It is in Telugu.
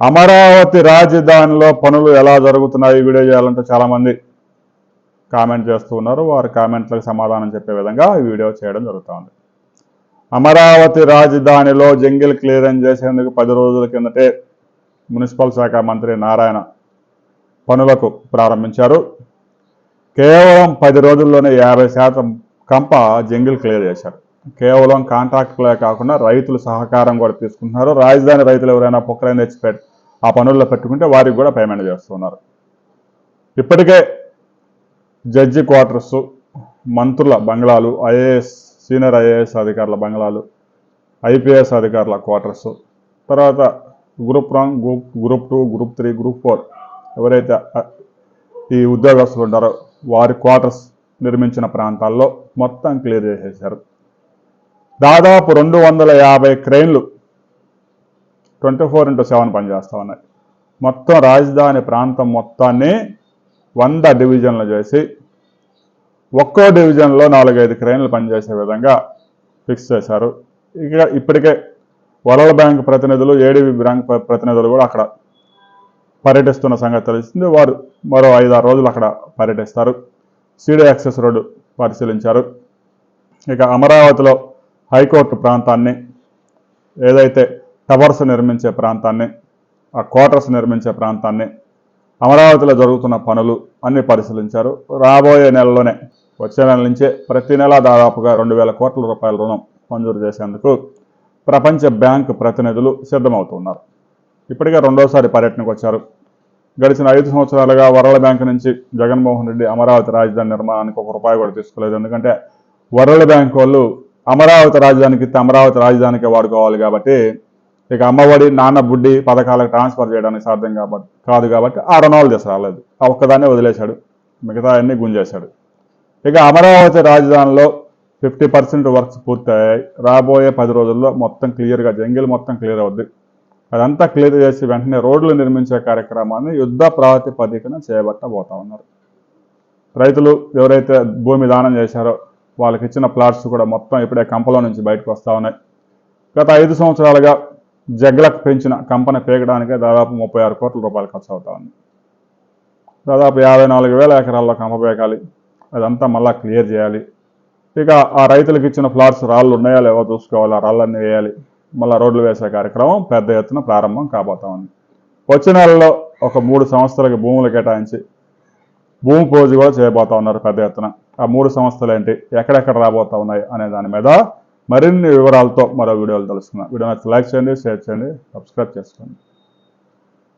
అమరావతి రాజధానిలో పనులు ఎలా జరుగుతున్నాయి? వీడియో చేయాలంటే చాలామంది కామెంట్ చేస్తూ ఉన్నారు. వారి కామెంట్లకు సమాధానం చెప్పే విధంగా ఈ వీడియో చేయడం జరుగుతుంది అమరావతి రాజధానిలో జంగిల్ క్లియరెన్స్ చేసేందుకు పది రోజుల కిందటే మున్సిపల్ శాఖ మంత్రి నారాయణ పనులకు ప్రారంభించారు. కేవలం పది రోజుల్లోనే యాభై శాతం కంప జంగిల్ క్లియర్ చేశారు. కేవలం కాంట్రాక్టులే కాకుండా రైతుల సహకారం కూడా తీసుకుంటున్నారు. రాజధాని రైతులు ఎవరైనా పొక్కలైన తెచ్చిపెట్టి ఆ పనుల్లో పెట్టుకుంటే వారికి కూడా పేమెంట్ చేస్తున్నారు. ఇప్పటికే జడ్జి క్వార్టర్స్ మంత్రుల బంగ్లాలు ఐఏఎస్ సీనియర్ ఐఏఎస్ అధికారుల బంగ్లాలు ఐపీఎస్ అధికారుల క్వార్టర్స్ తర్వాత group one group group two group three group four ఎవరైతే ఈ ఉద్యోగస్తులు ఉంటారో వారి క్వార్టర్స్ నిర్మించిన ప్రాంతాల్లో మొత్తం క్లియర్ చేసేశారు. దాదాపు రెండు వందల యాభై క్రెయిన్లు ట్వంటీ ఫోర్ ఇంటూ సెవెన్ పనిచేస్తూ ఉన్నాయి. మొత్తం రాజధాని ప్రాంతం మొత్తాన్ని వంద డివిజన్లు చేసి ఒక్కో డివిజన్లో నాలుగైదు క్రెయిన్లు పనిచేసే విధంగా ఫిక్స్ చేశారు. ఇక ఇప్పటికే వరల్డ్ బ్యాంక్ ప్రతినిధులు ఏడీబీ బ్యాంక్ ప్రతినిధులు కూడా అక్కడ పర్యటిస్తున్న సంగతి తెలిసింది. వారు మరో ఐదారు రోజులు అక్కడ పర్యటిస్తారు. సీడీ యాక్సెస్ రోడ్డు పరిశీలించారు. ఇక అమరావతిలో హైకోర్టు ప్రాంతాన్ని ఏదైతే టవర్స్ నిర్మించే ప్రాంతాన్ని ఆ క్వార్టర్స్ నిర్మించే ప్రాంతాన్ని అమరావతిలో జరుగుతున్న పనులు అన్ని పరిశీలించారు. రాబోయే నెలలోనే వచ్చే నెల నుంచే ప్రతి నెల దాదాపుగా రెండు వేల కోట్ల రూపాయల రుణం మంజూరు చేసేందుకు ప్రపంచ బ్యాంకు ప్రతినిధులు సిద్ధమవుతున్నారు. ఇప్పటికే రెండోసారి పర్యటనకు వచ్చారు. గడిచిన ఐదు సంవత్సరాలుగా వరల్డ్ బ్యాంక్ నుంచి జగన్మోహన్ రెడ్డి అమరావతి రాజధాని నిర్మాణానికి ఒక రూపాయి కూడా తీసుకోలేదు. ఎందుకంటే వరల్డ్ బ్యాంక్ వాళ్ళు అమరావతి రాజధానికి ఇస్తే అమరావతి రాజధానికే వాడుకోవాలి కాబట్టి ఇక అమ్మఒడి నాన్న బుడ్డి పథకాలకు ట్రాన్స్ఫర్ చేయడానికి సాధ్యం కాబట్టి కాదు కాబట్టి ఆ రుణాలు తీసుకురాలేదు ఆ ఒక్కదాన్నే వదిలేశాడు. మిగతా అన్ని గుంజేశాడు. ఇక అమరావతి రాజధానిలో ఫిఫ్టీ పర్సెంట్ వర్క్స్ పూర్తయ్యాయి. రాబోయే పది రోజుల్లో మొత్తం క్లియర్గా జంగిల్ మొత్తం క్లియర్ అవుద్ది. అదంతా క్లియర్ చేసి వెంటనే రోడ్లు నిర్మించే కార్యక్రమాన్ని యుద్ధ ప్రాతిపదికన చేపట్టబోతా ఉన్నారు. రైతులు ఎవరైతే భూమి దానం చేశారో వాళ్ళకి ఇచ్చిన ప్లాట్స్ కూడా మొత్తం ఇప్పుడే కంపలో నుంచి బయటకు వస్తూ ఉన్నాయి. గత ఐదు సంవత్సరాలుగా జగ్లకు పెంచిన కంపెనీ పేగడానికే దాదాపు ముప్పై ఆరు కోట్ల రూపాయలు ఖర్చు అవుతా ఉంది. దాదాపు యాభై నాలుగు వేల ఎకరాల్లో కంప పేకాలి అదంతా మళ్ళా క్లియర్ చేయాలి. ఇక ఆ రైతులకు ఇచ్చిన ఫ్లాట్స్ రాళ్ళు ఉన్నాయా లేవో చూసుకోవాలి. ఆ రాళ్ళన్నీ వేయాలి. మళ్ళీ రోడ్లు వేసే కార్యక్రమం పెద్ద ఎత్తున ప్రారంభం కాబోతా ఉంది. వచ్చే నెలలో ఒక మూడు సంస్థలకు భూములు కేటాయించి భూమి పూజ కూడా చేయబోతా ఉన్నారు పెద్ద ఎత్తున. ఆ మూడు సంస్థలు ఏంటి? ఎక్కడెక్కడ రాబోతా ఉన్నాయి అనే దాని మీద మరిన్ని వివరాలతో మరో వీడియోలు తెలుసుకుందాం వీడియో నచ్చితే లైక్ చేయండి షేర్ చేయండి సబ్స్క్రైబ్ చేసుకోండి.